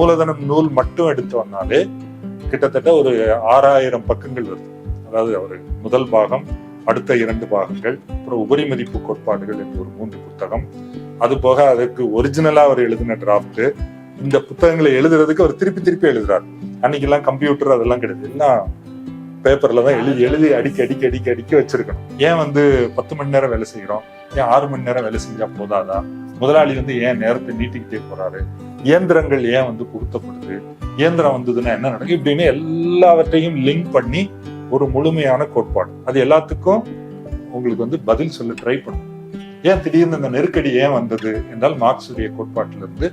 மூலதனம் நூல் மட்டும் எடுத்தோம்னாலே கிட்டத்தட்ட ஒரு ஆறாயிரம் பக்கங்கள் வருது. அதாவது அவர் முதல் பாகம் அடுத்த இரண்டு பாகங்கள் அப்புறம் உபரி மதிப்பு கோட்பாடுகள் என்று ஒரு மூன்று புத்தகம். அது போக அதுக்கு ஒரிஜினலா அவர் எழுதின டிராஃப்ட் இந்த புத்தகங்களை எழுதுறதுக்கு அவர் திருப்பி திருப்பி எழுதுறாரு. அன்னைக்கெல்லாம் கம்ப்யூட்டர் அதெல்லாம் கிடையாது. எல்லாம் பேப்பர்ல தான் எழுதி எழுதி அடிக்க அடிக்க அடிக்க அடிக்க வச்சிருக்கணும். ஏன் வந்து பத்து மணி நேரம் வேலை செய்யறோம் ஏன் ஆறு மணி நேரம் வேலை செஞ்சா போதாதா? முதலாளி வந்து ஏன் நேரத்தை நீட்டிக்கிட்டே போறாரு? இயந்திரங்கள் ஏன் வந்து புகுத்தப்படுது இயந்திரம் வந்ததுன்னா என்ன நடக்கும் இப்படின்னு எல்லாவற்றையும் லிங்க் பண்ணி ஒரு முழுமையான கோட்பாடு. அது எல்லாத்துக்கும் உங்களுக்கு வந்து பதில் சொல்ல ட்ரை பண்ணும். ஏன் திடீர்னு இந்த நெருக்கடி ஏன் வந்தது என்றால் மார்க்ஸுடைய கோட்பாட்டிலிருந்து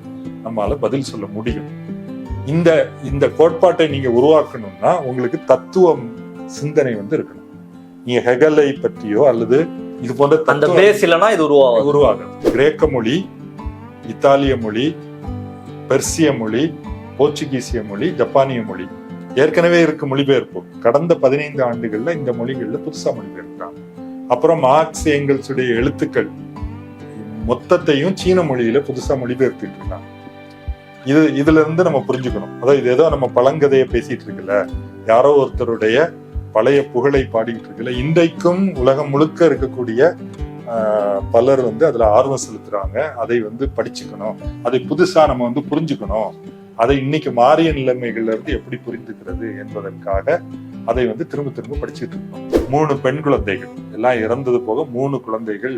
நம்மளால பதில் சொல்ல முடியும். இந்த இந்த கோட்பாட்டை நீங்க உருவாக்கணும்னா உங்களுக்கு தத்துவம் சிந்தனை வந்து இருக்கணும். நீங்க ஹெகலை பற்றியோ அல்லது இது போன்ற அந்த பேஸ் இல்லைன்னா இது உருவாகும் உருவாகும் கிரேக்க மொழி இத்தாலிய மொழி பெர்சிய மொழி போர்ச்சுகீசிய மொழி ஜப்பானிய மொழி. ஏற்கனவே இருக்கு மொழிபெயர்ப்பு. கடந்த பதினைந்து ஆண்டுகள்ல இந்த மொழிகள்ல புதுசா மொழிபெயர்க்கிறாங்க. அப்புறம் மார்க்ஸ் எங்கல்ஸுடைய எழுத்துக்கள் மொத்தத்தையும் சீன மொழியில புதுசா மொழிபெயர்த்துட்டு இருக்காங்க. இது இதுல இருந்து நம்ம புரிஞ்சுக்கணும். அதாவது இது ஏதோ நம்ம பழங்கதையை பேசிட்டு இருக்குல்ல. யாரோ ஒருத்தருடைய பழைய புகழை பாடிட்டு இருக்குல்ல இன்றைக்கும் உலகம் முழுக்க இருக்கக்கூடிய பலர் வந்து அதுல ஆர்வம் செலுத்துறாங்க. அதை வந்து படிச்சுக்கணும். அதை புதுசா நம்ம வந்து புரிஞ்சுக்கணும். அதை இன்னைக்கு மாறிய நிலைமைகள்ல இருந்து எப்படி புரிந்துக்கிறது என்பதற்காக அதை வந்து திரும்ப திரும்ப படிச்சுட்டு இருக்கோம். மூணு பெண் குழந்தைகள். எல்லாம் இறந்தது போக மூணு குழந்தைகள்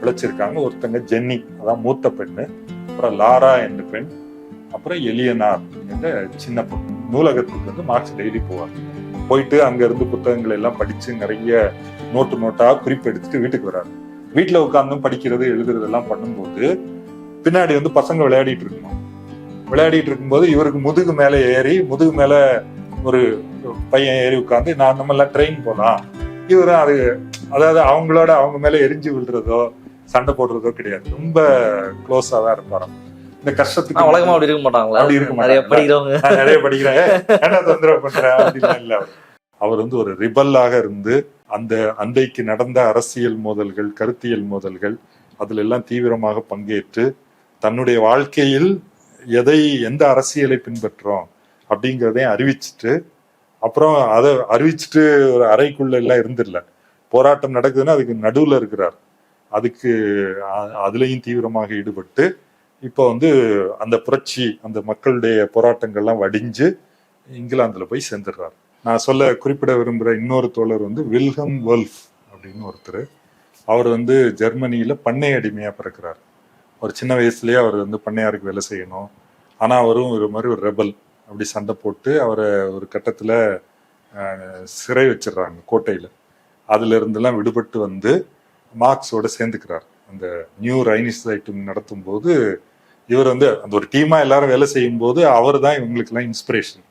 பிழைச்சிருக்காங்க. ஒருத்தங்க ஜென்னி அதான் மூத்த பெண்ணு. அப்புறம் லாரா என்ற பெண். அப்புறம் எலியனார் என்ற சின்ன பெண் நூலகத்துக்கு வந்து மார்க்ஸ் டெய்லி போவாங்க. போயிட்டு அங்க இருந்து புத்தகங்கள் எல்லாம் படிச்சு நிறைய நோட்டு நோட்டா குறிப்பு எடுத்துட்டு வீட்டுக்கு வராரு. வீட்டுல உட்காந்தும் படிக்கிறது எழுதுறது எல்லாம் பண்ணும்போது பின்னாடி வந்து பசங்க விளையாடிட்டு இருக்கணும். விளையாடிட்டு இருக்கும்போது இவருக்கு முதுகு மேல ஏறி முதுகு மேல ஒரு பையன் ஏறி உட்காந்து நான் நம்ம எல்லாம் ட்ரெயின் போலாம். இவரும் அது அதாவது அவங்களோட அவங்க மேல எரிஞ்சு விழுறதோ சண்டை போடுறதோ கிடையாது. ரொம்ப க்ளோஸா தான் இருப்பாராம். இந்த கஷ்டத்துக்கு உலகமா அப்படி இருக்க மாட்டாங்களா? அப்படி இருக்க நிறைய மாட்டாங்களா? படிக்கிறவங்க. நிறைய படிக்கிறேன். என்ன தொந்தரவு பண்றேன் அப்படிலாம் இல்ல அவர். வந்து ஒரு ரிபல்லாக இருந்து அந்த அன்றைக்கு நடந்த அரசியல் மோதல்கள் கருத்தியல் மோதல்கள் அதுல எல்லாம் தீவிரமாக பங்கேற்று தன்னுடைய வாழ்க்கையில் எதை எந்த அரசியலை பின்பற்றோம் அப்படிங்கிறதையும் அறிவிச்சிட்டு அப்புறம் அதை அறிவிச்சிட்டு ஒரு அறைக்குள்ள எல்லாம் இருந்துடல. போராட்டம் நடக்குதுன்னா அதுக்கு நடுவுல இருக்கிறார். அதுக்கு அதுலயும் தீவிரமாக ஈடுபட்டு இப்போ வந்து அந்த புரட்சி அந்த மக்களுடைய போராட்டங்கள்லாம் வடிஞ்சு இங்கிலாந்துல போய் சேர்ந்துடுறார். நான் சொல்ல குறிப்பிட விரும்புகிற இன்னொரு தோழர் வந்து வில்ஹம் வெல்ஃப் அப்படின்னு ஒருத்தர். அவர் வந்து ஜெர்மனியில பண்ணை அடிமையா பிறக்கிறார். ஒரு சின்ன வயசுலயே அவர் வந்து பண்ணையாருக்கு வேலை செய்யணும். ஆனா அவரும் ஒரு மாதிரி ஒரு ரெபல் அப்படி சண்டை போட்டு அவரை ஒரு கட்டத்துல சிறை வச்சிடுறாங்க கோட்டையில. அதுல இருந்தெல்லாம் விடுபட்டு வந்து மார்க்ஸோட சேர்ந்துக்கிறார். அந்த நியூ ரைனிஸ் ஐட்டம் நடத்தும் போது இவர் வந்து அந்த ஒரு டீமா எல்லாரும் வேலை செய்யும் போது அவர் தான் இவங்களுக்கெல்லாம் இன்ஸ்பிரேஷன்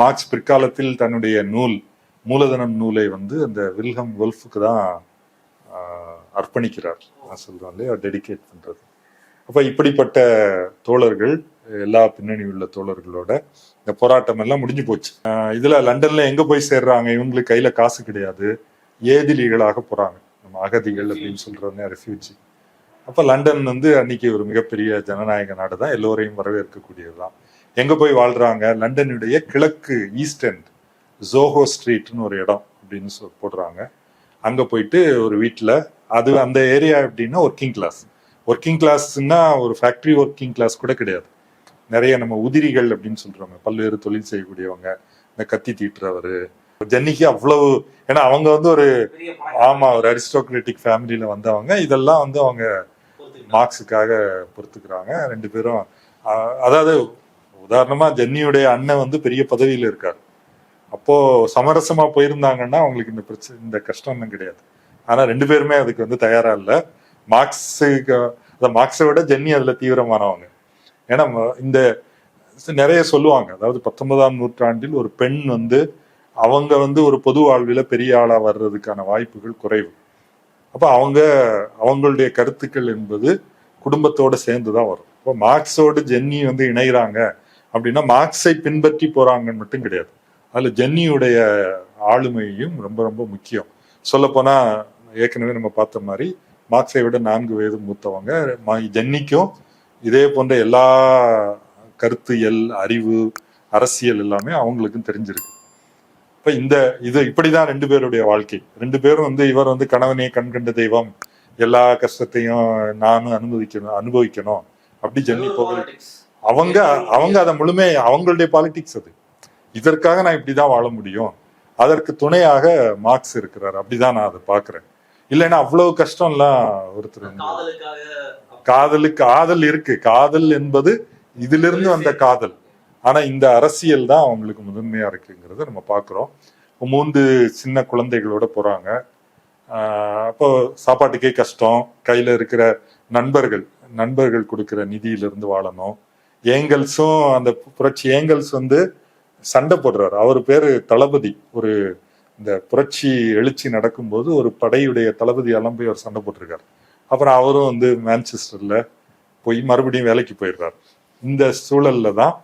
மார்க்ஸ் பிற்காலத்தில் தன்னுடைய நூல் மூலதனம் நூலை வந்து அந்த வில்ஹம் வெல்ஃபுக்கு தான் அர்ப்பணிக்கிறார். நான் சொல்றேன் இல்லையா? டெடிகேட் பண்றது. அப்ப இப்படிப்பட்ட தோழர்கள் எல்லா பின்னணி உள்ள தோழர்களோட இந்த போராட்டம் எல்லாம் முடிஞ்சு போச்சு. இதில் இதுல லண்டன்ல எங்க போய் சேர்றாங்க? இவங்களுக்கு கையில காசு கிடையாது. ஏதிலிகளாக போறாங்க. நம்ம அகதிகள் அப்படின்னு சொல்றோம் ரெஃப்யூஜி அப்ப லண்டன் வந்து அன்னைக்கு ஒரு மிகப்பெரிய ஜனநாயக நாடு தான் எல்லோரையும் வரவேற்கக்கூடியதுதான். எங்க போய் வாழ்றாங்க? லண்டனுடைய கிழக்கு ஈஸ்ட் எண்ட் ஜோஹோ ஸ்ட்ரீட்னு ஒரு இடம் அப்படின்னு சொல் போடுறாங்க. அங்க போயிட்டு ஒரு வீட்ல அது அந்த ஏரியா எப்படின்னா ஒர்க்கிங் கிளாஸ் ஒர்க்கிங் கிளாஸ்னா ஒரு ஃபேக்டரி ஒர்க்கிங் கிளாஸ் கூட கிடையாது. நிறைய நம்ம உதிரிகள் அப்படின்னு சொல்றோங்க பல்வேறு தொழில் செய்யக்கூடியவங்க இந்த கத்தி தீட்டுறவர். ஜென்னிக்கு அவ்வளவு ஏன்னா அவங்க வந்து ஒரு ஆமா ஒரு அரிஸ்டோக்ராட்டிக் ஃபேமிலியில வந்தவங்க. இதெல்லாம் வந்து அவங்க மார்க்ஸுக்காக பொறுத்துக்கிறாங்க. ரெண்டு பேரும் ஆஹ், அதாவது உதாரணமா ஜென்னியுடைய அண்ணன் வந்து பெரிய பதவியில இருக்கார். அப்போ சமரசமா போயிருந்தாங்கன்னா அவங்களுக்கு இந்த பிரச்சனை இந்த கஷ்டம் கிடையாது. ஆனா ரெண்டு பேருமே அதுக்கு வந்து தயாரா இல்ல. மார்க்ஸுக்கு அதை மார்க்ஸை விட ஜென்னி அதுல தீவிரமானவங்க. ஏன்னா இந்த நிறைய சொல்லுவாங்க. அதாவது பத்தொன்பதாம் நூற்றாண்டில் ஒரு பெண் வந்து அவங்க வந்து ஒரு பொது வாழ்வில பெரிய ஆளா வர்றதுக்கான வாய்ப்புகள் குறைவு. அப்போ அவங்க அவங்களுடைய கருத்துக்கள் என்பது குடும்பத்தோடு சேர்ந்து தான் வரும். இப்போ மார்க்ஸோடு ஜென்னி வந்து இணைகிறாங்க அப்படின்னா மார்க்ஸை பின்பற்றி போகிறாங்கன்னு மட்டும் கிடையாது. அதில் ஜென்னியுடைய ஆளுமையும் ரொம்ப ரொம்ப முக்கியம். சொல்லப்போனால் ஏற்கனவே நம்ம பார்த்த மாதிரி மார்க்ஸை விட நான்கு வயது மூத்தவங்க ஜென்னிக்கும் இதே போன்ற எல்லா கருத்தியல் அறிவு அரசியல் எல்லாமே அவங்களுக்கும் தெரிஞ்சிருக்கு. இப்ப இந்த இது இப்படிதான் ரெண்டு பேருடைய வாழ்க்கை. ரெண்டு பேரும் வந்து இவர் வந்து கணவனே கண் கண்ட தெய்வம். எல்லா கஷ்டத்தையும் நானும் அனுபவிக்கணும் அனுபவிக்கணும். அப்படி ஜென்னி போகல அவங்க அவங்க அதை முழுமை அவங்களுடைய பாலிடிக்ஸ் அது. இதற்காக நான் இப்படிதான் வாழ முடியும். அதற்கு துணையாக மார்க்ஸ் இருக்கிறார். அப்படிதான் நான் அதை பாக்குறேன் இல்லைன்னா அவ்வளவு கஷ்டம்லாம் ஒருத்தர் வந்து- காதலுக்கு காதல் இருக்கு. காதல் என்பது இதிலிருந்து வந்த காதல். ஆனால் இந்த அரசியல் தான் அவங்களுக்கு முதன்மையாக இருக்குங்கிறத நம்ம பார்க்குறோம் மூன்று சின்ன குழந்தைகளோட போகிறாங்க அப்போ சாப்பாட்டுக்கே கஷ்டம். கையில் இருக்கிற நண்பர்கள் நண்பர்கள் கொடுக்குற நிதியிலிருந்து வாழணும். ஏங்கல்ஸும் அந்த புரட்சி ஏங்கல்ஸ் வந்து சண்டை போடுறாரு. அவர் பேர் தளபதி. ஒரு இந்த புரட்சி எழுச்சி நடக்கும்போது ஒரு படையுடைய தளபதி அலம்பி அவர் சண்டை போட்டிருக்காரு. அப்புறம் அவரும் வந்து மேன்செஸ்டரில் போய் மறுபடியும் வேலைக்கு போயிடுறாரு. இந்த சூழல்ல தான்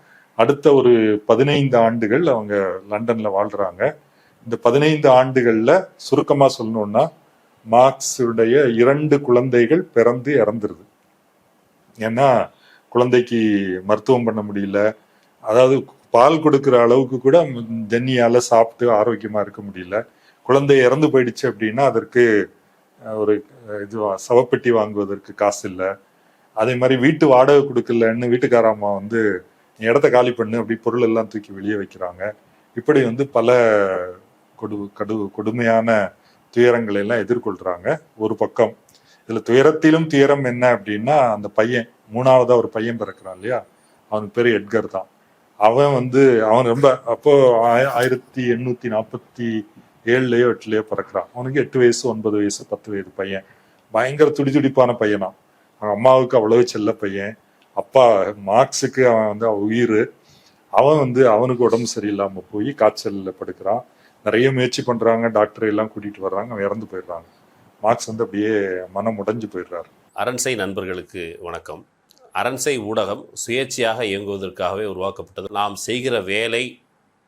அடுத்த ஒரு பதினைந்து ஆண்டுகள் அவங்க லண்டன்ல வாழ்றாங்க. இந்த பதினைந்து ஆண்டுகள்ல சுருக்கமா சொல்லணும்னா மார்க்ஸுடைய இரண்டு குழந்தைகள் பிறந்து இறந்துருது. ஏன்னா குழந்தைக்கு மருத்துவம் பண்ண முடியல. அதாவது பால் கொடுக்குற அளவுக்கு கூட ஜன்னியால சாப்பிட்டு ஆரோக்கியமா இருக்க முடியல. குழந்தை இறந்து போயிடுச்சு அப்படின்னா அதற்கு ஒரு இது சவப்பெட்டி வாங்குவதற்கு காசு இல்லை. அதே மாதிரி வீட்டு வாடகை கொடுக்கலன்னு வீட்டுக்கார அம்மா வந்து இடத்த காலி பண்ணு அப்படி பொருள் எல்லாம் தூக்கி வெளியே வைக்கிறாங்க. இப்படி வந்து பல கொடு கடு கொடுமையான துயரங்களை எல்லாம் எதிர்கொள்றாங்க ஒரு பக்கம். இதுல துயரத்திலும் துயரம் என்ன அப்படின்னா அந்த பையன் மூணாவதா ஒரு பையன் பிறக்கிறான் இல்லையா? அவன் பேரு எட்கர் தான். அவன் வந்து அவன் ரொம்ப அப்போ ஆயிரத்தி எண்ணூத்தி நாற்பத்தி ஏழுலயோ எட்டுலயோ பிறக்கிறான். அவனுக்கு எட்டு வயசு ஒன்பது வயசு பத்து வயது பையன். பயங்கர துடி துடிப்பான பையனா அவன் அம்மாவுக்கு அவ்வளவு செல்ல பையன். அப்பா மார்க்ஸுக்கு அவன் வந்து அவன் உயிர். அவன் வந்து அவனுக்கு உடம்பு சரியில்லாமல் போய் காய்ச்சலில் படுக்கிறான். நிறைய முயற்சி பண்ணுறாங்க டாக்டர் எல்லாம் கூட்டிகிட்டு வர்றாங்க அவன் இறந்து போயிடுறாங்க. மார்க்ஸ் வந்து அப்படியே மனம் உடைஞ்சு போயிடுறாரு. அரண்சை நண்பர்களுக்கு வணக்கம். அரண்சை ஊடகம் சுயேட்சையாக இயங்குவதற்காகவே உருவாக்கப்பட்டது. நாம் செய்கிற வேலை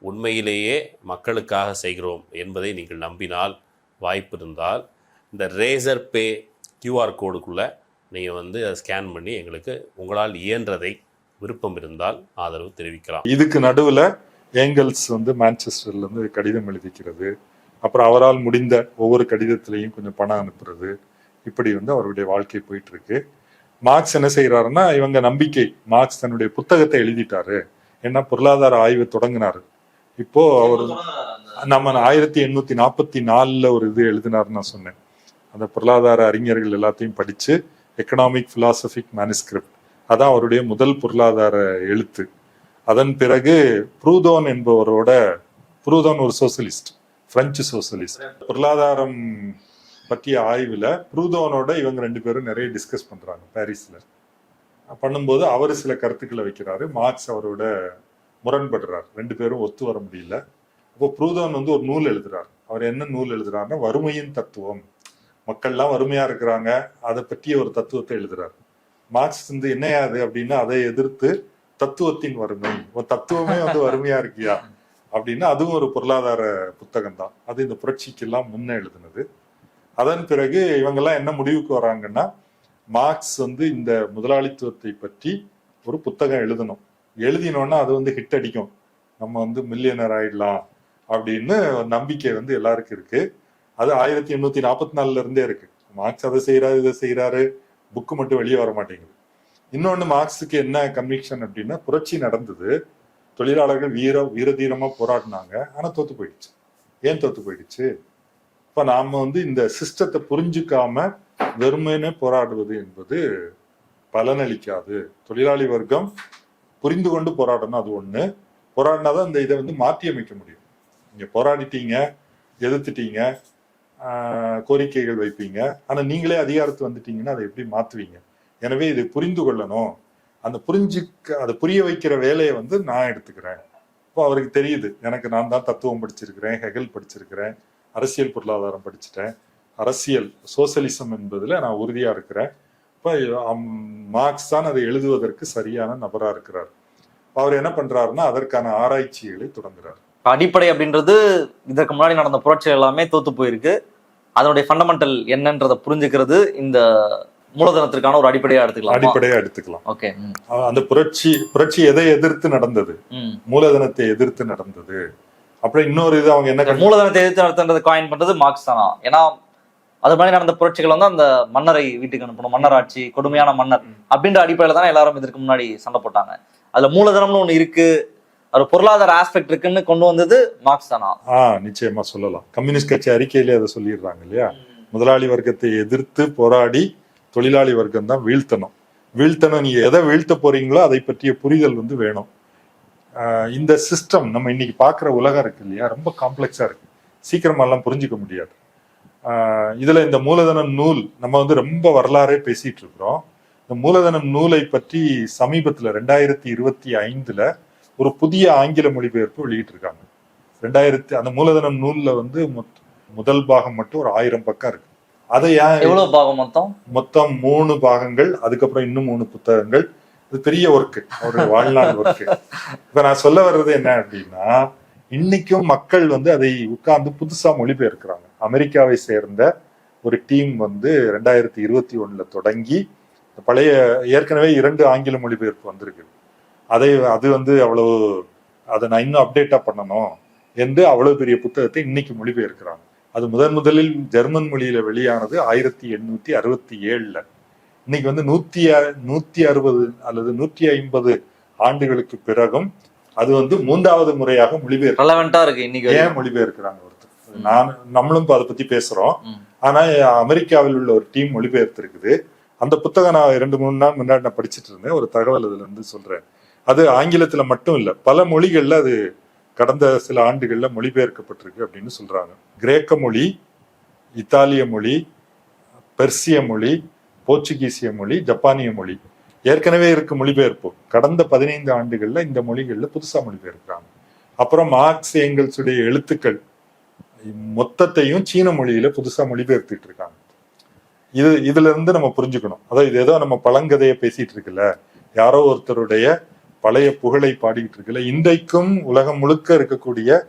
உண்மையிலேயே மக்களுக்காக செய்கிறோம் என்பதை நீங்கள் நம்பினால் வாய்ப்பு இருந்தால் இந்த ரேசர் பே கியூஆர் கோடுக்குள்ளே நீங்கள் வந்து அதை ஸ்கேன் பண்ணி எங்களுக்கு உங்களால் இயன்றதை விருப்பம் இருந்தால் ஆதரவு தெரிவிக்கலாம். இதுக்கு நடுவில் ஏங்கல்ஸ் வந்து மேன்செஸ்டர்லேருந்து கடிதம் எழுதிக்கிறது. அப்புறம் அவரால் முடிந்த ஒவ்வொரு கடிதத்திலையும் கொஞ்சம் பணம் அனுப்புறது. இப்படி வந்து அவருடைய வாழ்க்கை போயிட்டு இருக்கு மார்க்ஸ் என்ன செய்கிறாருன்னா இவங்க நம்பிக்கை மார்க்ஸ் தன்னுடைய புத்தகத்தை எழுதிட்டாரு. ஏன்னா பொருளாதார ஆய்வு தொடங்கினாரு. இப்போ அவர் நம்ம ஆயிரத்தி எண்ணூத்தி நாற்பத்தி நாலுல ஒரு இது எழுதினாருன்னு நான் சொன்னேன். அந்த பொருளாதார அறிஞர்கள் எல்லாத்தையும் படிச்சு எக்கனாமிக் பிலாசபிக் மேனுஸ்கிரிப்ட் அதான் அவருடைய முதல் பொருளாதார எழுத்து. அதன் பிறகு ப்ரூதோன் என்பவரோட ப்ரூதோன் ஒரு சோசலிஸ்ட் பிரெஞ்சு சோசலிஸ்ட் பொருளாதாரம் பற்றிய ஆய்வில் ப்ரூதோனோட இவங்க ரெண்டு பேரும் நிறைய டிஸ்கஸ் பண்ணுறாங்க பாரிஸில். பண்ணும்போது அவர் சில கருத்துக்களை வைக்கிறாரு. மார்க்ஸ் அவரோட முரண்படுறார். ரெண்டு பேரும் ஒத்து வர முடியல. அப்போ ப்ரூதோன் வந்து ஒரு நூல் எழுதுறார். அவர் என்ன நூல் எழுதுறாருன்னா வறுமையின் தத்துவம் மக்கள்லாம் வறுமையா இருக்கிறாங்க. அதை பற்றிய ஒரு தத்துவத்தை எழுதுறாரு. மார்க்ஸ் வந்து என்னையாது அப்படின்னா அதை எதிர்த்து தத்துவத்தின் வறுமை. தத்துவமே வந்து வறுமையா இருக்கியா? அப்படின்னா அதுவும் ஒரு பொருளாதார புத்தகம் தான். அது இந்த புரட்சிக்கெல்லாம் முன்ன எழுதுனது. அதன் பிறகு இவங்கெல்லாம் என்ன முடிவுக்கு வராங்கன்னா மார்க்ஸ் வந்து இந்த முதலாளித்துவத்தை பற்றி ஒரு புத்தகம் எழுதணும். எழுதினோன்னா அது வந்து ஹிட் அடிக்கும். நம்ம வந்து மில்லியனர் ஆயிடலாம் அப்படின்னு ஒரு நம்பிக்கை வந்து எல்லாருக்கும் இருக்கு. அது ஆயிரத்தி எண்ணூத்தி நாற்பத்தி நாலுல இருந்தே இருக்கு. மார்க்ஸ் அதை செய்யறாரு இதை செய்யறாரு புக்கு மட்டும் வெளியே வர மாட்டேங்குது. இன்னொன்னு மார்க்ஸுக்கு என்ன கன்விக்ஷன் அப்படின்னா புரட்சி நடந்தது. தொழிலாளர்கள் வீர வீரதீரமா போராடினாங்க. ஆனா தோத்து போயிடுச்சு. ஏன் தோத்து போயிடுச்சு? இப்ப நாம வந்து இந்த சிஸ்டத்தை புரிஞ்சுக்காம வெறுமனே போராடுவது என்பது பலனளிக்காது. தொழிலாளி வர்க்கம் புரிந்து கொண்டு போராடணும் அது ஒண்ணு. போராடினாதான் இந்த இதை வந்து மாற்றி அமைக்க முடியும். நீங்க போராடிட்டீங்க எதிர்த்துட்டீங்க. கோரிக்கைகள் வைப்பீங்க. ஆனால் நீங்களே அதிகாரத்து வந்துட்டீங்கன்னா அதை எப்படி மாற்றுவீங்க எனவே இதை புரிந்து கொள்ளணும். அந்த புரிஞ்சுக்க அதை புரிய வைக்கிற வேலையை வந்து நான் எடுத்துக்கிறேன். இப்போ அவருக்கு தெரியுது. எனக்கு நான் தான் தத்துவம் படிச்சிருக்கிறேன் ஹெகல் படிச்சிருக்கிறேன் அரசியல் பொருளாதாரம் படிச்சுட்டேன். அரசியல் சோசலிசம் என்பதில் நான் உறுதியாக இருக்கிறேன். இப்போ மார்க்ஸ் தான் அதை எழுதுவதற்கு சரியான நபராக இருக்கிறார். அவர் என்ன பண்ணுறாருன்னா அதற்கான ஆராய்ச்சிகளை தொடங்குறார். அடிப்படை அப்படின்றது இதற்கு முன்னாடி நடந்த புரட்சி எல்லாமே தோத்து போயிருக்கு. அதனுடைய ஃபண்டமெண்டல் என்னன்றதை புரிஞ்சுக்கிறது இந்த மூலதனத்திற்கான ஒரு அடிப்படையா எடுத்துக்கலாம்? அடிப்படையா எடுத்துக்கலாம். ஓகே அந்த புரட்சி புரட்சி எதை எதிர்த்து நடந்தது? மூலதனத்தை எதிர்த்து நடந்தது. அப்புறம் இன்னொரு இது அவங்க என்ன மூலதனத்தை எதிர்த்து நடத்துன்றது காயின் பண்றது மார்க்ஸ் தானா? ஏன்னா அது மாதிரி நடந்த புரட்சிகள் வந்து அந்த மன்னரை வீட்டுக்கு அனுப்பணும் மன்னர் ஆட்சி கொடுமையான மன்னர் அப்படின்ற அடிப்படையில தானே எல்லாரும் இதற்கு முன்னாடி சண்டை போட்டாங்க. அதுல மூலதனம்னு ஒண்ணு இருக்கு. ஒரு பொருளாதார ஆஸ்பெக்ட் இருக்குன்னு கொண்டு வந்தது மார்க்ஸ் தானா ஆ நிச்சயமா சொல்லலாம். கம்யூனிஸ்ட் கட்சி அறிக்கையிலே அதை சொல்லிடுறாங்க இல்லையா? முதலாளி வர்க்கத்தை எதிர்த்து போராடி தொழிலாளி வர்க்கம் தான் வீழ்த்தணும். வீழ்த்தணும் நீங்க எதை வீழ்த்த போறீங்களோ அதை பற்றிய புரிதல் வந்து வேணும். ஆஹ் இந்த சிஸ்டம் நம்ம இன்னைக்கு பார்க்குற உலகம் இருக்கு இல்லையா? ரொம்ப காம்ப்ளெக்ஸா இருக்கு. சீக்கிரமா எல்லாம் புரிஞ்சுக்க முடியாது. ஆஹ் இதுல இந்த மூலதனம் நூல் நம்ம வந்து ரொம்ப வரலாறே பேசிட்டு இருக்கிறோம். இந்த மூலதனம் நூலை பற்றி சமீபத்துல ரெண்டாயிரத்தி இருபத்தி ஐந்துல ஒரு புதிய ஆங்கில மொழிபெயர்ப்பு வெளியிட்டிருக்காங்க. ரெண்டாயிரத்தி அந்த மூலதனம் நூல்ல வந்து மொத்- முதல் பாகம் மட்டும் ஒரு ஆயிரம் பக்கம் இருக்கு. அதை ஏன் எவ்வளவு பாகம் மொத்தம்? மொத்தம் மூணு பாகங்கள் அதுக்கப்புறம் இன்னும் மூணு புத்தகங்கள். இது பெரிய ஒர்க்கு அவருடைய வாழ்நாள் ஒர்க்கு இப்ப நான் சொல்ல வர்றது என்ன அப்படின்னா இன்னைக்கும் மக்கள் வந்து அதை உட்கார்ந்து புதுசா மொழிபெயர்க்கிறாங்க. அமெரிக்காவை சேர்ந்த ஒரு டீம் வந்து ரெண்டாயிரத்தி இருபத்தி ஒண்ணுல தொடங்கி பழைய ஏற்கனவே இரண்டு ஆங்கில மொழிபெயர்ப்பு வந்திருக்கு. அதை அது வந்து அவ்வளவு அதை நான் இன்னும் அப்டேட்டா பண்ணணும் என்று அவ்வளவு பெரிய புத்தகத்தை இன்னைக்கு மொழிபெயர்க்கிறாங்க. அது முதன் முதலில் ஜெர்மன் மொழியில வெளியானது ஆயிரத்தி எண்ணூத்தி அறுபத்தி ஏழுல. இன்னைக்கு வந்து நூத்தி நூத்தி அறுபது அல்லது நூத்தி ஐம்பது ஆண்டுகளுக்கு பிறகும் அது வந்து மூன்றாவது முறையாக மொழிபெயர்க்க இருக்கு இன்னைக்கு ஏன். மொழிபெயர்க்கிறாங்க ஒருத்தர்? நான் நம்மளும் இப்ப அதை பத்தி பேசுறோம். ஆனா அமெரிக்காவில் உள்ள ஒரு டீம் மொழிபெயர்த்து இருக்குது அந்த புத்தகம் நான் இரண்டு மூணு நாள் முன்னாடி நான் படிச்சிட்டு இருந்தேன். ஒரு தகவல் அதுல இருந்து சொல்றேன். அது ஆங்கிலத்துல மட்டும் இல்லை பல மொழிகள்ல அது கடந்த சில ஆண்டுகள்ல மொழிபெயர்க்கப்பட்டிருக்கு அப்படின்னு சொல்றாங்க. கிரேக்க மொழி இத்தாலிய மொழி பெர்சிய மொழி போர்ச்சுகீசிய மொழி ஜப்பானிய மொழி. ஏற்கனவே இருக்கு மொழிபெயர்ப்பு. கடந்த பதினைந்து ஆண்டுகள்ல இந்த மொழிகள்ல புதுசா மொழிபெயர்க்கிறாங்க. அப்புறம் மார்க்ஸ் எங்கள்ஸுடைய எழுத்துக்கள் மொத்தத்தையும் சீன மொழியில புதுசா மொழிபெயர்த்துட்டு இருக்காங்க இது இதுல இருந்து நம்ம புரிஞ்சுக்கணும். அதாவது இது ஏதோ நம்ம பழங்கதையை பேசிட்டு இருக்குல்ல யாரோ ஒருத்தருடைய பழைய புகழை பாடிக்கிட்டு இருக்குல்ல இன்றைக்கும் உலகம் முழுக்க இருக்கக்கூடிய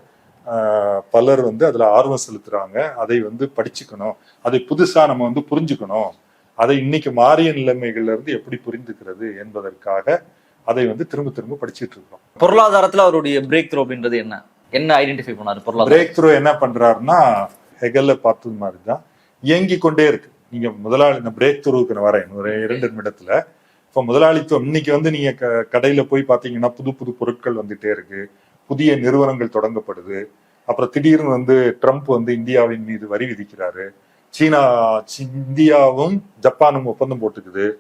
பலர் வந்து அதுல ஆர்வம் செலுத்துறாங்க. அதை வந்து படிச்சுக்கணும். அதை புதுசா நம்ம வந்து புரிஞ்சுக்கணும். அதை இன்னைக்கு மாறிய நிலைமைகள்ல இருந்து எப்படி புரிந்துக்கிறது என்பதற்காக அதை வந்து திரும்ப திரும்ப படிச்சுட்டு இருக்கோம் பொருளாதாரத்துல அவருடைய பிரேக் த்ரூ அப்படின்றது என்ன? என்ன ஐடென்டிஃபை பண்ணாரு பொருளாதாரம்? பிரேக் த்ரூ என்ன பண்றாருன்னா ஹெகல்ல பார்த்தது மாதிரி தான். இயங்கி கொண்டே இருக்கு. நீங்க முதலாளி இந்த பிரேக் த்ரூவுக்கு நான் வரேன். ஒரு இரண்டு நிமிடத்துல. இப்போ முதலாளித்துவம் இன்னைக்கு வந்து நீங்க க- கடையில போய் பாத்தீங்கன்னா புது புது பொருட்கள் வந்துட்டே இருக்கு. புதிய நிறுவனங்கள் தொடங்கப்படுது. அப்புறம் திடீர்னு வந்து ட்ரம்ப் வந்து இந்தியாவின் மீது வரி விதிக்கிறாரு. சீனா இந்தியாவும் ஜப்பானும் ஒப்பந்தம் போட்டுக்குது.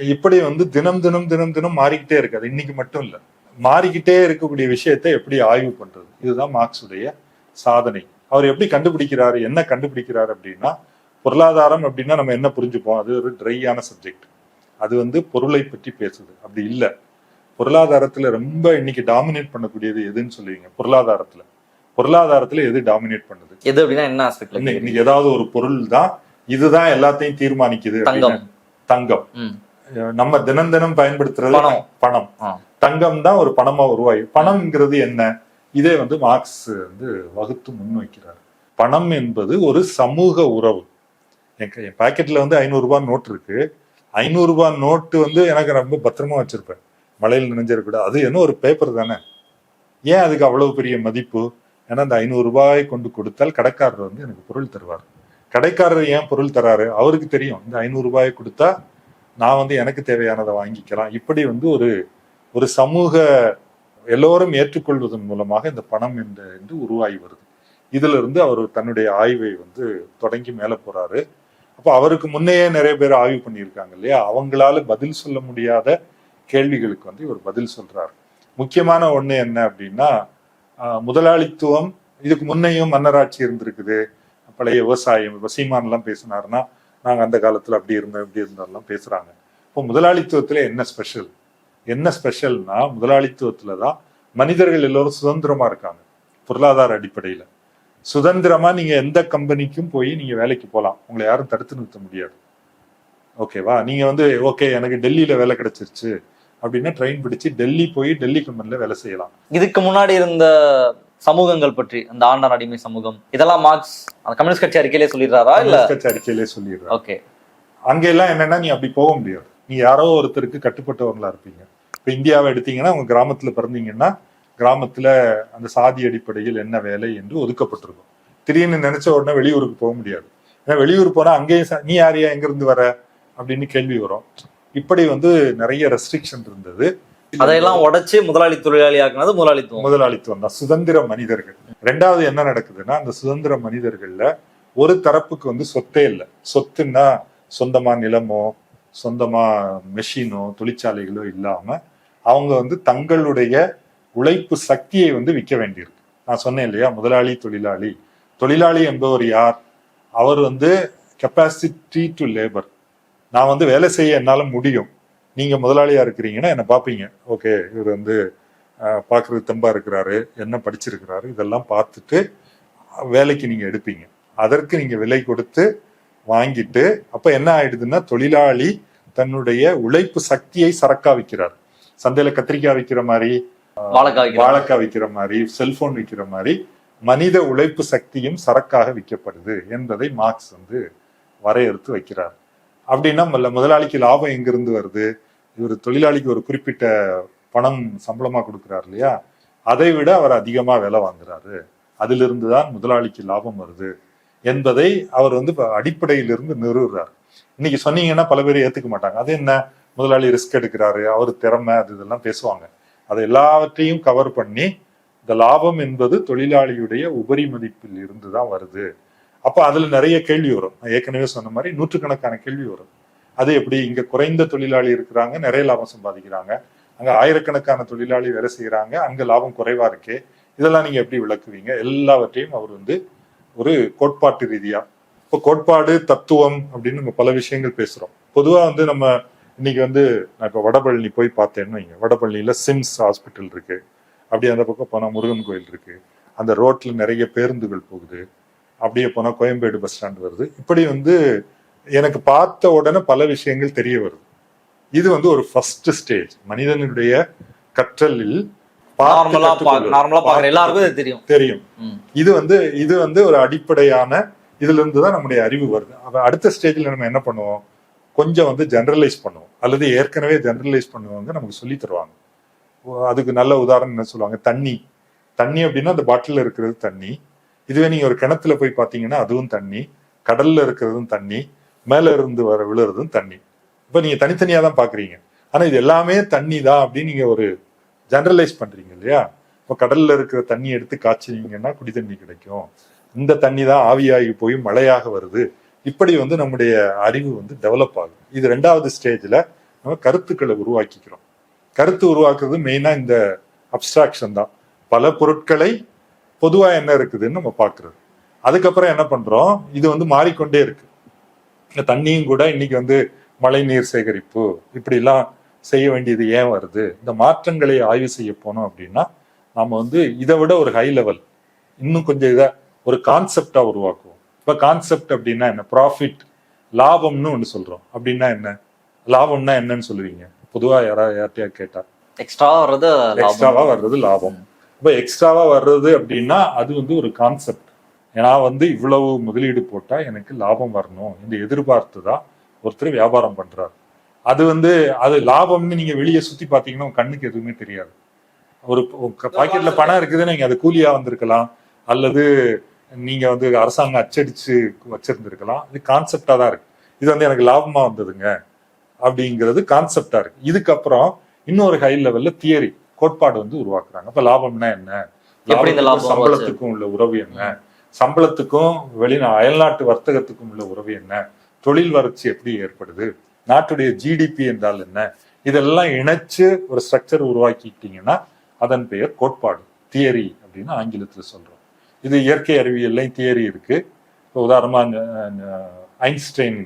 இப்படி வந்து தினம் தினம் தினம் தினம் மாறிக்கிட்டே இருக்கு அது இன்னைக்கு மட்டும் இல்ல. மாறிக்கிட்டே இருக்கக்கூடிய விஷயத்தை எப்படி ஆய்வு பண்றது? இதுதான் மார்க்ஸுடைய சாதனை. அவர் எப்படி கண்டுபிடிக்கிறாரு? என்ன கண்டுபிடிக்கிறாரு அப்படின்னா பொருளாதாரம் அப்படின்னா நம்ம என்ன புரிஞ்சுப்போம்? அது ஒரு ட்ரையான சப்ஜெக்ட் அது வந்து பொருளை பற்றி பேசுது. அப்படி இல்ல. பொருளாதாரத்துல ரொம்ப இன்னைக்கு டாமினேட் பண்ணக்கூடியது எதுன்னு சொல்லுவீங்க? பொருளாதாரத்துல. பொருளாதாரத்துல எது டாமினேட் பண்ணுது? எது அப்படின்னா என்ன இன்னைக்கு ஏதாவது ஒரு பொருள் தான் இதுதான் எல்லாத்தையும் தீர்மானிக்குது தங்கம். நம்ம தினம் தினம் பயன்படுத்துறது பணம். தங்கம் தான் ஒரு பணமா உருவாகி. பணம்ங்கிறது என்ன? இதே வந்து மார்க்ஸ் வந்து வகுத்து முன்வைக்கிறார் பணம் என்பது ஒரு சமூக உறவு. என் பாக்கெட்ல வந்து ஐநூறு ரூபாய் நோட் இருக்கு. ஐநூறு ரூபாய் நோட்டு வந்து எனக்கு ரொம்ப பத்திரமா வச்சிருப்பேன். மழையில் நினைஞ்சிடக்கூடாது அது என்ன ஒரு பேப்பர் தானே? ஏன் அதுக்கு அவ்வளவு பெரிய மதிப்பு? ஏன்னா அந்த ஐநூறு ரூபாய் கொண்டு கொடுத்தால் கடைக்காரர் வந்து எனக்கு பொருள் தருவார். கடைக்காரர் ஏன் பொருள் தராரு? அவருக்கு தெரியும். இந்த ஐநூறு ரூபாயை கொடுத்தா நான் வந்து எனக்கு தேவையானதை வாங்கிக்கலாம். இப்படி வந்து ஒரு ஒரு சமூக எல்லோரும் ஏற்றுக்கொள்வதன் மூலமாக இந்த பணம் என்று உருவாகி வருது. இதுல இருந்து அவர் தன்னுடைய ஆய்வை வந்து தொடங்கி மேல போறாரு. அப்போ அவருக்கு முன்னையே நிறைய பேர் ஆய்வு பண்ணியிருக்காங்க இல்லையா? அவங்களால பதில் சொல்ல முடியாத கேள்விகளுக்கு வந்து இவர் பதில் சொல்றாரு. முக்கியமான ஒண்ணு என்ன அப்படின்னா முதலாளித்துவம் இதுக்கு முன்னையும் மன்னராட்சி இருந்திருக்குது. பழைய விவசாயம் இப்ப சீமான் எல்லாம் பேசினாருன்னா நாங்க அந்த காலத்துல அப்படி இருந்தோம் இப்படி இருந்தோம்லாம் பேசுறாங்க. இப்போ முதலாளித்துவத்துல என்ன ஸ்பெஷல் என்ன ஸ்பெஷல்னா முதலாளித்துவத்தில் தான் மனிதர்கள் எல்லோரும் சுதந்திரமா இருக்காங்க. பொருளாதார அடிப்படையில. சுதந்திரமா நீங்க எந்த கம்பெனிக்கும் போய் நீங்க வேலைக்கு போகலாம் உங்களை யாரும் தடுத்து நிறுத்த முடியாது. ஓகேவா நீங்க வந்து ஓகே எனக்கு டெல்லியில வேலை கிடைச்சிருச்சு அப்படின்னா ட்ரெயின் பிடிச்சு டெல்லி போய் டெல்லி கம்பெனில வேலை செய்யலாம். இதுக்கு முன்னாடி இருந்த சமூகங்கள் பற்றி அந்த ஆண்டான் அடிமை சமூகம் இதெல்லாம் மார்க்ஸ் அந்த கம்யூனிஸ்ட் கட்சி அறிக்கையிலே சொல்லிடுறாரா இல்ல? கட்சி அறிக்கையிலே சொல்லிடுறாரு. ஓகே அங்க எல்லாம் என்னன்னா நீ அப்படி போக முடியாது. நீ யாரோ ஒருத்தருக்கு கட்டுப்பட்டவங்களா இருப்பீங்க. இப்ப இந்தியாவை எடுத்தீங்கன்னா உங்க கிராமத்துல பிறந்தீங்கன்னா கிராமத்துல அந்த சாதி அடிப்படையில் என்ன வேலை என்று ஒதுக்கப்பட்டிருக்கும். திடீர்னு நினைச்ச உடனே வெளியூருக்கு போக முடியாது. ஏன்னா வெளியூர் போனா அங்கேயே ச- நீ யாரையா எங்க இருந்து வர? அப்படின்னு கேள்வி வரும். இப்படி வந்து நிறைய ரெஸ்ட்ரிக்ஷன் இருந்தது. அதையெல்லாம் உடைச்சு முதலாளி தொழிலாளி ஆக்குனது முதலாளித்துவம். முதலாளித்துவம் தான். சுதந்திர மனிதர்கள். ரெண்டாவது என்ன நடக்குதுன்னா அந்த சுதந்திர மனிதர்கள்ல ஒரு தரப்புக்கு வந்து சொத்தே இல்லை. சொத்துன்னா சொந்தமா நிலமோ சொந்தமா மெஷினோ தொழிற்சாலைகளோ இல்லாம அவங்க வந்து தங்களுடைய உழைப்பு சக்தியை வந்து விற்க வேண்டியிருக்கு. நான் சொன்னேன் இல்லையா முதலாளி தொழிலாளி. தொழிலாளி என்பவர் யார்? அவர் வந்து கெப்பாசிட்டி டு லேபர் நான் வந்து வேலை செய்ய என்னால் முடியும். நீங்கள் முதலாளியாக இருக்கிறீங்கன்னா என்னை பார்ப்பீங்க. ஓகே இவர் வந்து பார்க்குறது தெம்பாக இருக்கிறாரு என்ன படிச்சிருக்கிறாரு இதெல்லாம் பார்த்துட்டு வேலைக்கு நீங்கள் எடுப்பீங்க. அதற்கு நீங்கள் விலை கொடுத்து வாங்கிட்டு அப்போ என்ன ஆயிடுதுன்னா தொழிலாளி தன்னுடைய உழைப்பு சக்தியை சரக்கா விற்கிறார். சந்தையில் கத்திரிக்காய் விற்கிற மாதிரி வாழைக்காய் விற்கிற மாதிரி. செல்போன் விற்கிற மாதிரி மனித உழைப்பு சக்தியும் சரக்காக விற்கப்படுது என்பதை மார்க்ஸ் வந்து வரையறுத்து வைக்கிறார். அப்படின்னா முதலாளிக்கு லாபம் எங்கிருந்து வருது? இவர் தொழிலாளிக்கு ஒரு குறிப்பிட்ட பணம் சம்பளமா கொடுக்கிறார் இல்லையா? அதை விட அவர் அதிகமா விலை வாங்குறாரு. அதிலிருந்து தான் முதலாளிக்கு லாபம் வருது என்பதை அவர் வந்து அடிப்படையிலிருந்து நிறுவுறார் இன்னைக்கு சொன்னீங்கன்னா பல பேர் ஏத்துக்க மாட்டாங்க. அது என்ன? முதலாளி ரிஸ்க் எடுக்கிறாரு அவர் திறமை அது இதெல்லாம் பேசுவாங்க. அதை எல்லாவற்றையும் கவர் பண்ணி இந்த லாபம் என்பது தொழிலாளியுடைய உபரி மதிப்பில் இருந்து தான் வருது. அப்போ அதில் நிறைய கேள்வி வரும். நான் ஏற்கனவே சொன்ன மாதிரி நூற்றுக்கணக்கான கேள்வி வரும். அது எப்படி இங்கே குறைந்த தொழிலாளி இருக்கிறாங்க நிறைய லாபம் சம்பாதிக்கிறாங்க அங்கே ஆயிரக்கணக்கான தொழிலாளி வேலை செய்கிறாங்க அங்கே லாபம் குறைவா இருக்கே இதெல்லாம் நீங்கள் எப்படி விளக்குவீங்க? எல்லாவற்றையும் அவர் வந்து ஒரு கோட்பாட்டு ரீதியாக இப்போ கோட்பாடு தத்துவம் அப்படின்னு நம்ம பல விஷயங்கள் பேசுகிறோம் பொதுவாக வந்து நம்ம இன்னைக்கு வந்து நான் இப்போ வடபழனி போய் பார்த்தேன்னு வைங்க. வடபழனியில சிம்ஸ் ஹாஸ்பிட்டல் இருக்கு. அப்படியே அந்த பக்கம் போனா முருகன் கோயில் இருக்கு. அந்த ரோட்ல நிறைய பேருந்துகள் போகுது. அப்படியே போனா கோயம்பேடு பஸ் ஸ்டாண்ட் வருது. இப்படி வந்து எனக்கு பார்த்த உடனே பல விஷயங்கள் தெரிய வருது. இது வந்து ஒரு ஃபர்ஸ்ட் ஸ்டேஜ் மனிதனுடைய கற்றலில் எல்லாருக்கும் தெரியும். தெரியும். இது வந்து இது வந்து ஒரு அடிப்படையான இதுல இருந்து தான் நம்முடைய அறிவு வருது. அடுத்த ஸ்டேஜ்ல நம்ம என்ன பண்ணுவோம்? கொஞ்சம் வந்து ஜென்ரலைஸ் பண்ணுவோம். அல்லது ஏற்கனவே ஜென்ரலைஸ் பண்ணுவாங்க நமக்கு சொல்லி தருவாங்க. அதுக்கு நல்ல உதாரணம் என்ன சொல்லுவாங்க? தண்ணி. தண்ணி அப்படின்னா அந்த பாட்டில் இருக்கிறது தண்ணி. இதுவே நீங்க ஒரு கிணத்துல போய் பார்த்தீங்கன்னா அதுவும் தண்ணி. கடல்ல இருக்கிறதும் தண்ணி. மேல இருந்து வர விழுறதும் தண்ணி. இப்ப நீங்க தனித்தனியா தான் பாக்குறீங்க ஆனா இது எல்லாமே தண்ணி தான் அப்படின்னு நீங்க ஒரு ஜென்ரலைஸ் பண்றீங்க இல்லையா? இப்ப கடல்ல இருக்கிற தண்ணி எடுத்து காய்ச்சினீங்கன்னா குடி தண்ணி கிடைக்கும். இந்த தண்ணி தான் ஆவியாகி போய் மழையாக வருது. இப்படி வந்து நம்முடைய அறிவு வந்து டெவலப் ஆகும். இது ரெண்டாவது ஸ்டேஜ்ல நம்ம கருத்துக்களை உருவாக்கிக்கிறோம். கருத்து உருவாக்குறது மெயினா இந்த அப்ஸ்ட்ராக்ஷன் தான். பல பொருட்களை பொதுவா என்ன இருக்குதுன்னு நம்ம பார்க்குறது. அதுக்கப்புறம் என்ன பண்றோம்? இது வந்து மாறிக்கொண்டே இருக்கு. இந்த தண்ணியும் கூட இன்னைக்கு வந்து மழை நீர் சேகரிப்பு இப்படி எல்லாம் செய்ய வேண்டியது ஏன் வருது? இந்த மாற்றங்களை ஆய்வு செய்ய போனோம் அப்படின்னா நாம வந்து இதை விட ஒரு ஹை லெவல் இன்னும் கொஞ்சம் இதை ஒரு கான்செப்டா உருவாக்குவோம். இப்ப கான்செப்ட் அப்படின்னா என்ன? ப்ராஃபிட் லாபம்னு ஒண்ணு சொல்றோம். அப்படின்னா என்ன? லாபம்னா என்னன்னு சொல்லுவீங்க. பொதுவா யாராவது யார்கிட்டயா கேட்டா. எக்ஸ்ட்ரா வர்றது எக்ஸ்ட்ராவா வர்றது லாபம். இப்ப எக்ஸ்ட்ராவா வர்றது அப்படின்னா அது வந்து ஒரு கான்செப்ட் ஏன்னா வந்து இவ்வளவு முதலீடு போட்டா எனக்கு லாபம் வரணும். இந்த எதிர்பார்த்து தான் ஒருத்தர் வியாபாரம் பண்றாரு. அது வந்து அது லாபம்னு நீங்க வெளியே சுத்தி பாத்தீங்கன்னா உங்க கண்ணுக்கு எதுவுமே தெரியாது. ஒரு பாக்கெட்ல பணம் இருக்குதுன்னு நீங்க அது கூலியா வந்திருக்கலாம். அல்லது நீங்க வந்து அரசாங்கம் அச்சடிச்சு வச்சிருந்திருக்கலாம். இது கான்செப்டா தான் இருக்கு. இது வந்து எனக்கு லாபமா வந்ததுங்க. அப்படிங்கிறது கான்செப்டா இருக்கு. இதுக்கப்புறம் இன்னொரு ஹை லெவல்ல தியரி கோட்பாடு வந்து உருவாக்குறாங்க. அப்ப லாபம்னா என்ன? சம்பளத்துக்கும் உள்ள உறவு என்ன? சம்பளத்துக்கும் வெளிநா அயல்நாட்டு வர்த்தகத்துக்கும் உள்ள உறவு என்ன? தொழில் வளர்ச்சி எப்படி ஏற்படுது? நாட்டுடைய ஜிடிபி என்றால் என்ன? இதெல்லாம் இணைச்சு ஒரு ஸ்ட்ரக்சர் உருவாக்கிட்டீங்கன்னா அதன் பெயர் கோட்பாடு தியரி அப்படின்னு ஆங்கிலத்துல சொல்றோம். இது இயற்கை அறிவியல்லையும் தியரி இருக்கு. இப்போ உதாரணமாக ஐன்ஸ்டைன்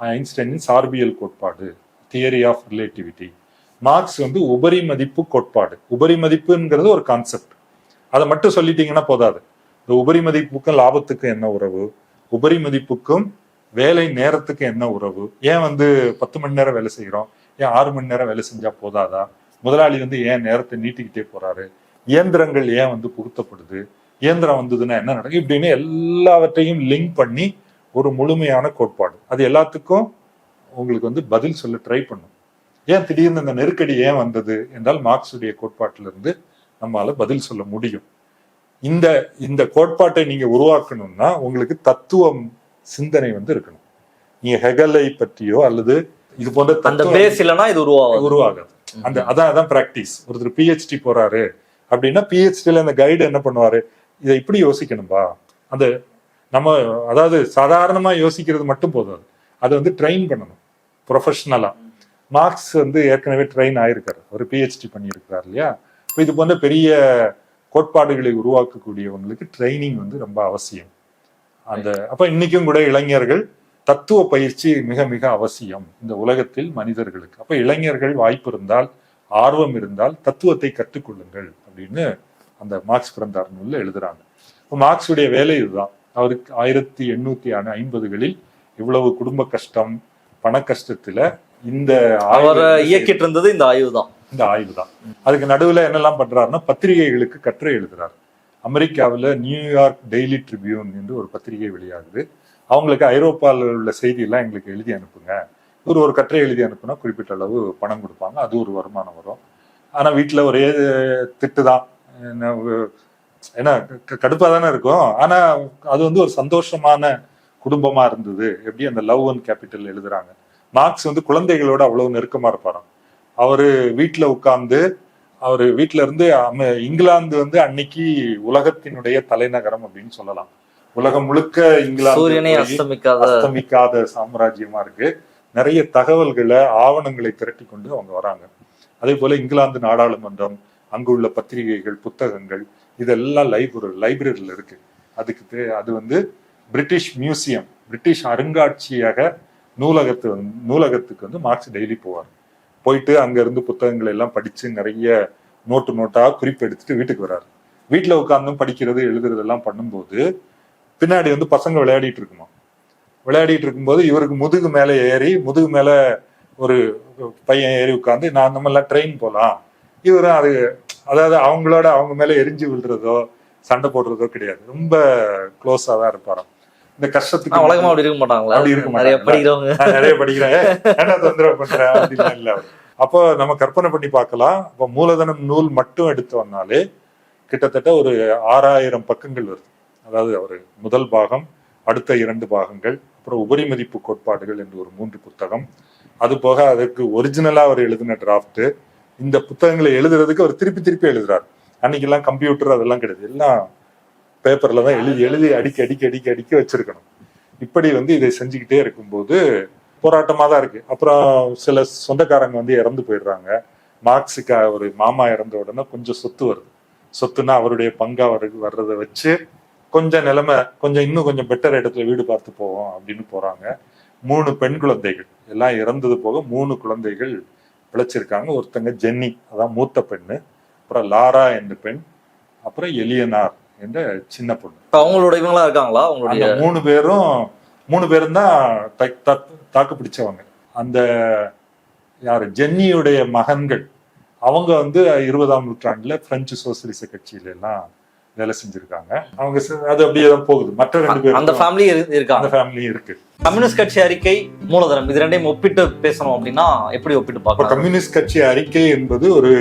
ஐன்ஸ்டைனின் சார்பியல் கோட்பாடு தியரி ஆஃப் ரிலேட்டிவிட்டி. மார்க்ஸ் வந்து உபரி மதிப்பு கோட்பாடு. உபரி மதிப்புங்கிறது ஒரு கான்செப்ட். அதை மட்டும் சொல்லிட்டீங்கன்னா போதாது. இந்த உபரி மதிப்புக்கும் லாபத்துக்கும் என்ன உறவு? உபரி மதிப்புக்கும் வேலை நேரத்துக்கு என்ன உறவு? ஏன் வந்து பத்து மணி நேரம் வேலை செய்கிறோம் ஏன் ஆறு மணி நேரம் வேலை செஞ்சா போதாதா? முதலாளி வந்து ஏன் நேரத்தை நீட்டிக்கிட்டே போறாரு? இயந்திரங்கள் ஏன் வந்து புகுத்தப்படுது? இயந்திரம் வந்ததுன்னா என்ன நடக்கும்? இப்படின்னு எல்லாவற்றையும் லிங்க் பண்ணி ஒரு முழுமையான கோட்பாடு. அது எல்லாத்துக்கும் உங்களுக்கு வந்து பதில் சொல்ல ட்ரை பண்ணும். ஏன் திடீர்னு இந்த நெருக்கடி ஏன் வந்தது என்றால் மார்க்ஸுடைய கோட்பாட்டிலிருந்து நம்மால பதில் சொல்ல முடியும். இந்த இந்த கோட்பாட்டை நீங்க உருவாக்கணும்னா உங்களுக்கு தத்துவம் சிந்தனை வந்து இருக்கணும். நீங்க ஹெகலை பற்றியோ அல்லது இது போன்ற அந்த தத்துவ- பேஸ் இல்லைன்னா இது உருவாகும் உருவாகாது. அந்த அதான் அதான் பிராக்டிஸ் ஒருத்தர் பிஹெச்டி போறாரு. அப்படின்னா பிஹெச்டில அந்த கைடு என்ன பண்ணுவாரு? இதை இப்படி யோசிக்கணும்பா? அந்த நம்ம அதாவது சாதாரணமாக யோசிக்கிறது மட்டும் போதாது. அதை வந்து ட்ரெயின் பண்ணணும். ப்ரொஃபஷ்னலாக மார்க்ஸ் வந்து ஏற்கனவே ட்ரெயின் ஆயிருக்காரு. ஒரு பிஹெச்டி பண்ணியிருக்கிறார் இல்லையா? இப்போ இது போன்ற பெரிய கோட்பாடுகளை உருவாக்கக்கூடியவங்களுக்கு ட்ரைனிங் வந்து ரொம்ப அவசியம். அந்த அப்போ இன்னைக்கும் கூட இளைஞர்கள் தத்துவ பயிற்சி மிக மிக அவசியம் இந்த உலகத்தில் மனிதர்களுக்கு. அப்போ இளைஞர்கள் வாய்ப்பு இருந்தால் ஆர்வம் இருந்தால் தத்துவத்தை கற்றுக்கொள்ளுங்கள் அப்படின்னு அந்த மார்க்ஸ் பிறந்தார் நூல்ல எழுதுறாங்க. இப்போ மார்க்ஸுடைய வேலை இதுதான். அவருக்கு ஆயிரத்தி எண்ணூத்தி ஐம்பதுகளில் இவ்வளவு குடும்ப கஷ்டம் பண கஷ்டத்துல இந்த அவரை இயக்கிட்டு இருந்தது இந்த ஆய்வு தான் இந்த ஆய்வு தான் அதுக்கு நடுவுல என்னெல்லாம் பண்றாருன்னா பத்திரிகைகளுக்கு கட்டுரை எழுதுறாரு. அமெரிக்காவுல நியூயார்க் டெய்லி ட்ரிபியூன் என்று ஒரு பத்திரிகை வெளியாகுது. அவங்களுக்கு ஐரோப்பாவில் உள்ள செய்தி எல்லாம் எங்களுக்கு எழுதி அனுப்புங்க. இவர் ஒரு கட்டுரை எழுதி அனுப்புனா குறிப்பிட்ட அளவு பணம் கொடுப்பாங்க. அது ஒரு வருமானம் வரும். ஆனா வீட்டுல ஒரே திட்டு தான் ஒரு- ஏன்னா கடுப்பா தானே இருக்கும். ஆனா அது வந்து ஒரு சந்தோஷமான குடும்பமா இருந்தது. எப்படி அந்த லவ் அண்ட் கேபிட்டல் எழுதுறாங்க. மார்க்ஸ் வந்து குழந்தைகளோட அவ்வளவு நெருக்கமா இருப்பாராம். அவரு வீட்டுல உட்கார்ந்து அவரு வீட்டுல இருந்து அமெ- இங்கிலாந்து வந்து அன்னைக்கு உலகத்தினுடைய தலைநகரம் அப்படின்னு சொல்லலாம். உலகம் முழுக்க இங்கிலாந்து அஸ்தமிக்காத சாம்ராஜ்யமா இருக்கு. நிறைய தகவல்களை ஆவணங்களை திரட்டி கொண்டு அவங்க வராங்க. அதே போல இங்கிலாந்து நாடாளுமன்றம் அங்கு உள்ள பத்திரிகைகள் புத்தகங்கள் இதெல்லாம் லைப்ரரி லைப்ரரியில் இருக்கு. அதுக்கு பே- அது வந்து பிரிட்டிஷ் மியூசியம் பிரிட்டிஷ் அருங்காட்சியக நூலகத்து நூலகத்துக்கு வந்து மார்க்ஸ் டெய்லி போவார் போயிட்டு அங்கேருந்து புத்தகங்களை எல்லாம் படித்து நிறைய நோட்டு நோட்டாக குறிப்பு எடுத்துட்டு வீட்டுக்கு வராரு. வீட்டில் உட்காந்தும் படிக்கிறது எழுதுறது எல்லாம் பண்ணும்போது பின்னாடி வந்து பசங்க விளையாடிட்டு இருக்குமா? விளையாடிட்டு இருக்கும்போது இவருக்கு முதுகு மேலே ஏறி முதுகு மேலே ஒரு பையன் ஏறி உட்காந்து நான் நம்மளாம் ட்ரெயின் போகலாம் இவரும் அது அதாவது அவங்களோட அவங்க மேல எரிஞ்சு விழுறதோ சண்டை போடுறதோ கிடையாது. ரொம்ப க்ளோஸா தான் இருப்பாராம். இந்த கஷ்டத்துக்கு வழக்கமா அப்படி இருக்க மாட்டாங்களா? அப்படி இருக்க நிறைய? படிக்கிறவங்க. நிறைய படிக்கிறேன். ஏன்டா தொந்தரவு பண்றேன் அப்படிலாம் இல்ல. அப்போ நம்ம கற்பனை பண்ணி பார்க்கலாம். இப்போ மூலதனம் நூல் மட்டும் எடுத்தோம்னாலே கிட்டத்தட்ட ஒரு ஆறாயிரம் பக்கங்கள் வருது. அதாவது அவர் முதல் பாகம் அடுத்த இரண்டு பாகங்கள் அப்புறம் உபரி மதிப்பு கோட்பாடுகள் என்று ஒரு மூன்று புத்தகம். அது போக அதற்கு ஒரிஜினலா அவர் எழுதின டிராஃப்ட் இந்த புத்தகங்களை எழுதுறதுக்கு அவர் திருப்பி திருப்பி எழுதுறாரு. அன்னைக்கெல்லாம் கம்ப்யூட்டர் அதெல்லாம் கிடையாது. எல்லாம் பேப்பர்ல தான் எழுதி எழுதி அடிக்க அடிக்க அடிக்க அடிக்க வச்சிருக்கணும். இப்படி வந்து இதை செஞ்சுக்கிட்டே இருக்கும்போது போராட்டமா தான் இருக்கு. அப்புறம் சில சொந்தக்காரங்க வந்து இறந்து போயிடுறாங்க. மார்க்ஸுக்கு ஒரு மாமா இறந்த உடனே கொஞ்சம் சொத்து வருது. சொத்துனா அவருடைய பங்கா வர்றது வர்றதை வச்சு கொஞ்சம் நிலைமை கொஞ்சம் இன்னும் கொஞ்சம் பெட்டர் இடத்துல வீடு பார்த்து போவோம் அப்படின்னு போறாங்க. மூணு பெண் குழந்தைகள். எல்லாம் இறந்தது போக மூணு குழந்தைகள் பிழைச்சிருக்காங்க. ஒருத்தங்க ஜென்னி அதான் மூத்த பெண்ணு. அப்புறம் லாரா என்ற பெண். அப்புறம் எலியனார் என்ற சின்ன பொண்ணு. அவங்களோட இவங்களா இருக்காங்களா? அவங்களுடைய மூணு பேரும் மூணு பேரும் தான் தாக்கு பிடிச்சவங்க. அந்த யாரு? ஜென்னியுடைய மகன்கள். அவங்க வந்து இருபதாம் நூற்றாண்டுல பிரெஞ்சு சோசியலிச கட்சியில எல்லாம் வேலை செஞ்சிருக்காங்க. அவங்க அது அப்படியே தான் போகுது. மற்ற ரெண்டு பேரும் அந்த ஃபேமிலி இருக்காங்க அந்த ஃபேமிலியும் இருக்கு. கம்யூனிஸ்ட் கட்சி அறிக்கை மூலதனம் இது ரெண்டையும் ஒப்பிட்டு பேசணும் அப்படின்னா எப்படி ஒப்பிட்டு பார்க்கலாம் கம்யூனிஸ்ட் கட்சி அறிக்கை என்பது ஒரு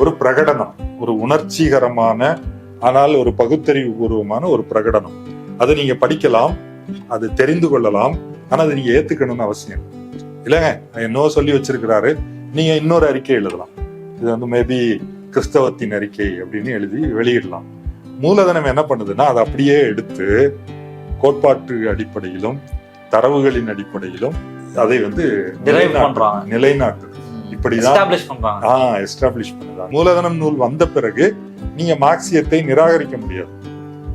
ஒரு பிரகடனம் ஒரு உணர்ச்சிகரமான ஆனால் ஒரு பகுத்தறிவு பூர்வமான ஒரு பிரகடனம். அதை நீங்க படிக்கலாம் அது தெரிந்து கொள்ளலாம் ஆனா அதை நீங்க ஏத்துக்கணும்னு அவசியம் இல்லைங்க. என்னோ சொல்லி வச்சிருக்கிறாரு. நீங்க இன்னொரு அறிக்கை எழுதலாம். இது வந்து மேபி கிறிஸ்தவத்தின் அறிக்கை அப்படின்னு எழுதி வெளியிடலாம். மூலதனம் என்ன பண்ணுதுன்னா அதை அப்படியே எடுத்து கோட்பாட்டு அடிப்படையிலும் தரவுகளின் அடிப்படையிலும் அதை வந்து நிலைநாட்டு- இப்படிதான் எஸ்டாப்ளிஷ் பண்றாங்க. ஆ எஸ்டாப்ளிஷ் பண்ணுதான் மூலதனம் நூல் வந்த பிறகு நீங்க மார்க்சியத்தை நிராகரிக்க முடியாது.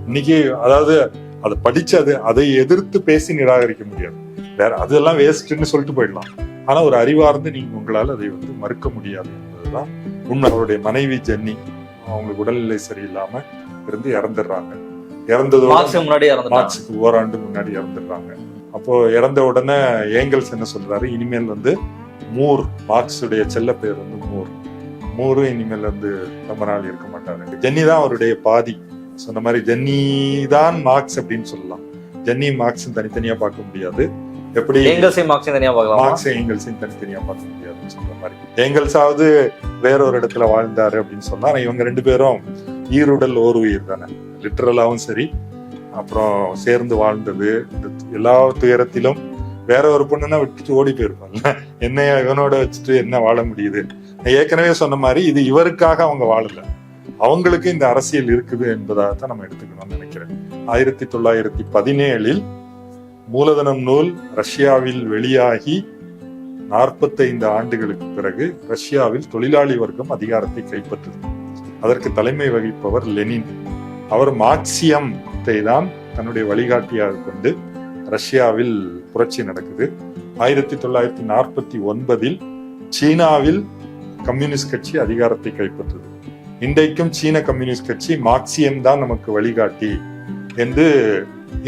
இன்னைக்கு அதாவது அதை படிச்சு அது அதை எதிர்த்து பேசி நிராகரிக்க முடியாது. வேற அதெல்லாம் வேஸ்ட்னு சொல்லிட்டு போயிடலாம். ஆனா ஒரு அறிவார்ந்து நீங்க உங்களால அதை வந்து மறுக்க முடியாது என்பதுதான் உண்மை அவருடைய மனைவி ஜென்னி அவங்களுக்கு உடல்நிலை சரியில்லாம இருந்து இறந்துடுறாங்க. இறந்ததோட முன்னாடி மார்க்ஸுக்கு ஓராண்டு முன்னாடி இறந்துடுறாங்க. அப்போ இறந்த உடனே ஏங்கல்ஸ் என்ன சொல்றாரு? இனிமேல் வந்து மூர் மார்க்ஸுடைய செல்ல பேர் வந்து மூர். மூரும் இனிமேல் வந்து ரொம்ப நாள் இருக்க மாட்டாரு ஜென்னி தான் அவருடைய பாதி. சொன்ன மாதிரி ஜென்னி தான் மார்க்ஸ் அப்படின்னு சொல்லலாம். ஜென்னி மார்க்ஸ் தனித்தனியா பார்க்க முடியாது. எப்படி மார்க்ஸையும் தனியா பார்க்கலாமா? மார்க்ஸ் எங்கல்ஸையும் தனித்தனியா பார்க்க சொல்ற மாதிரி. எங்கள்ஸாவது வேறொரு இடத்துல வாழ்ந்தாரு அப்படின்னு சொன்னா இவங்க ரெண்டு பேரும் ஈருடல் ஓர் உயிர் தானே. லிட்ரலாவும் சரி அப்புறம் சேர்ந்து வாழ்ந்தது. எல்லா துயரத்திலும் வேற ஒரு பொண்ணுன்னா விட்டுட்டு ஓடி போயிருப்பாங்கல்ல என்னைய இவனோட வச்சுட்டு என்ன வாழ முடியுது? நான் ஏற்கனவே சொன்ன மாதிரி இது இவருக்காக அவங்க வாழல. அவங்களுக்கு இந்த அரசியல் இருக்குது என்பதாகத்தான் நம்ம எடுத்துக்கணும்னு நினைக்கிறேன். ஆயிரத்தி தொள்ளாயிரத்தி பதினேழில் மூலதனம் நூல் ரஷ்யாவில் வெளியாகி நாற்பத்தைந்து ஆண்டுகளுக்கு பிறகு ரஷ்யாவில் தொழிலாளி வர்க்கம் அதிகாரத்தை கைப்பற்றது. அதற்கு தலைமை வகிப்பவர் லெனின். அவர் மார்க்சியத்தை தான் தன்னுடைய வழிகாட்டியாக கொண்டு ரஷ்யாவில் புரட்சி நடக்குது. ஆயிரத்தி தொள்ளாயிரத்தி நாற்பத்தி ஒன்பதில் சீனாவில் கம்யூனிஸ்ட் கட்சி அதிகாரத்தை கைப்பற்றது. இன்றைக்கும் சீன கம்யூனிஸ்ட் கட்சி மார்க்சியம் தான் நமக்கு வழிகாட்டி என்று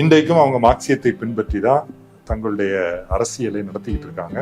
இன்றைக்கும் அவங்க மார்க்சியத்தை பின்பற்றி தான் தங்களுடைய அரசியலை நடத்திக்கிட்டு இருக்காங்க.